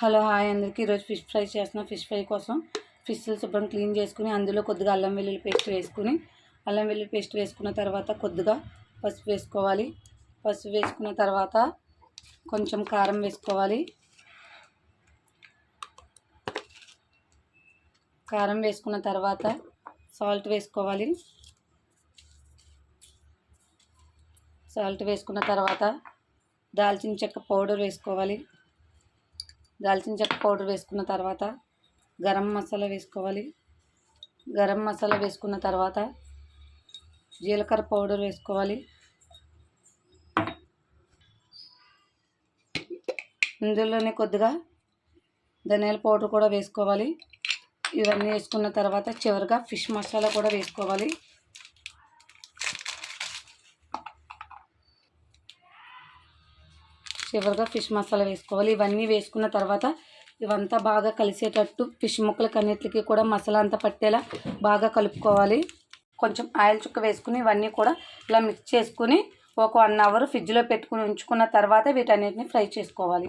Hello hi అందరికీ. ఈరోజు fish fry చేస్తున్నాం. ఫిష్ ఫ్రై కోసం ఫిష్లు శుభ్రం క్లీన్ చేసుకుని అందులో కొద్దిగా అల్లం వెల్లుల్లి పేస్ట్ వేసుకుని అల్లం వెల్లుల్లి పేస్ట్ వేసుకున్న తర్వాత కొద్దిగా పసుపు వేసుకోవాలి. పసుపు వేసుకున్న తర్వాత కొంచెం కారం వేసుకోవాలి. కారం వేసుకున్న తర్వాత సాల్ట్ వేసుకోవాలి. సాల్ట్ వేసుకున్న తర్వాత దాల్చిన చెక్క పౌడర్ వేసుకోవాలి. దాల్చిన చెక్క పౌడర్ వేసుకున్న తర్వాత గరం మసాలా వేసుకోవాలి. గరం మసాలా వేసుకున్న తర్వాత జీలకర్ర పౌడర్ వేసుకోవాలి. ఇందులోనే కొద్దిగా ధనియాల పౌడర్ కూడా వేసుకోవాలి. ఇవన్నీ వేసుకున్న తర్వాత చివరిగా ఫిష్ మసాలా కూడా వేసుకోవాలి. చివరిగా ఫిష్ మసాలా వేసుకోవాలి. ఇవన్నీ వేసుకున్న తర్వాత ఇవంతా బాగా కలిసేటట్టు ఫిష్ ముక్కలకి అన్నిటికీ కూడా మసాలా అంతా పట్టేలా బాగా కలుపుకోవాలి. కొంచెం ఆయిల్ చుక్క వేసుకుని ఇవన్నీ కూడా ఇలా మిక్స్ చేసుకుని ఒక వన్ అవర్ ఫ్రిడ్జ్లో పెట్టుకుని ఉంచుకున్న తర్వాత వీటన్నిటిని ఫ్రై చేసుకోవాలి.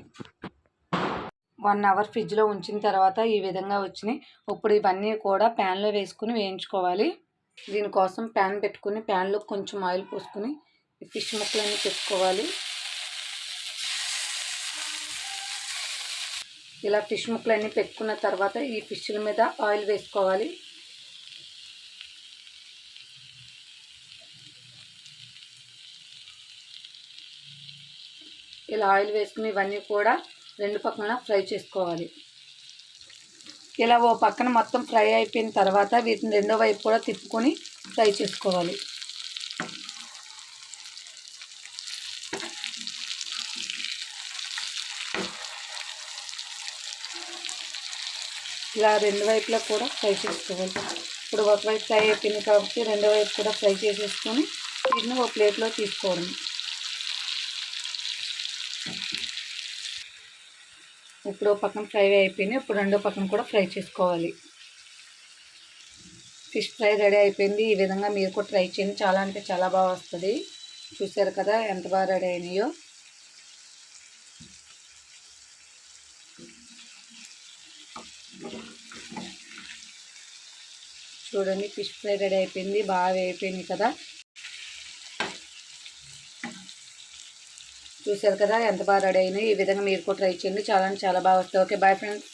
వన్ అవర్ ఫ్రిడ్జ్లో ఉంచిన తర్వాత ఈ విధంగా వచ్చినాయి. ఇప్పుడు ఇవన్నీ కూడా ప్యాన్లో వేసుకుని వేయించుకోవాలి. దీనికోసం ప్యాన్ పెట్టుకుని ప్యాన్లో కొంచెం ఆయిల్ పోసుకుని ఫిష్ ముక్కలన్నీ పెట్టుకోవాలి. ఇలా ఫిష్ ముక్కలన్నీ పెట్టుకున్న తర్వాత ఈ ఫిష్ల మీద ఆయిల్ వేసుకోవాలి. ఇలా ఆయిల్ వేసుకుని ఇవన్నీ కూడా రెండు పక్కన ఫ్రై చేసుకోవాలి. ఇలా ఓ పక్కన మొత్తం ఫ్రై అయిపోయిన తర్వాత వీటిని రెండో వైపు కూడా తిప్పుకొని ఫ్రై చేసుకోవాలి. ఇలా రెండు వైపులా కూడా ఫ్రై చేసుకోవాలి. ఇప్పుడు ఒక వైపు ఫ్రై అయిపోయింది కాబట్టి రెండో వైపు కూడా ఫ్రై చేసేసుకొని వీటిని ఒక ప్లేట్లో తీసుకోవడం. ఇప్పుడు పక్కన ఫ్రై అయిపోయింది. ఇప్పుడు రెండో పక్కన కూడా ఫ్రై చేసుకోవాలి. ఫిష్ ఫ్రై రెడీ అయిపోయింది. ఈ విధంగా మీరు కూడా ట్రై చేయండి. చాలా అంటే చాలా బాగా వస్తుంది. చూసారు కదా ఎంత బాగా రెడీ అయినాయో. చూడండి ఫిష్ ఫ్రై రెడీ అయిపోయింది బాగా అయిపోయింది కదా. చూసారు కదా ఎంత బాగా రెడీ అయినాయి. ఈ విధంగా మీరు కూడా ట్రై చేయండి. చాలా అంటే చాలా బాగా వస్తాయి. Okay bye friends.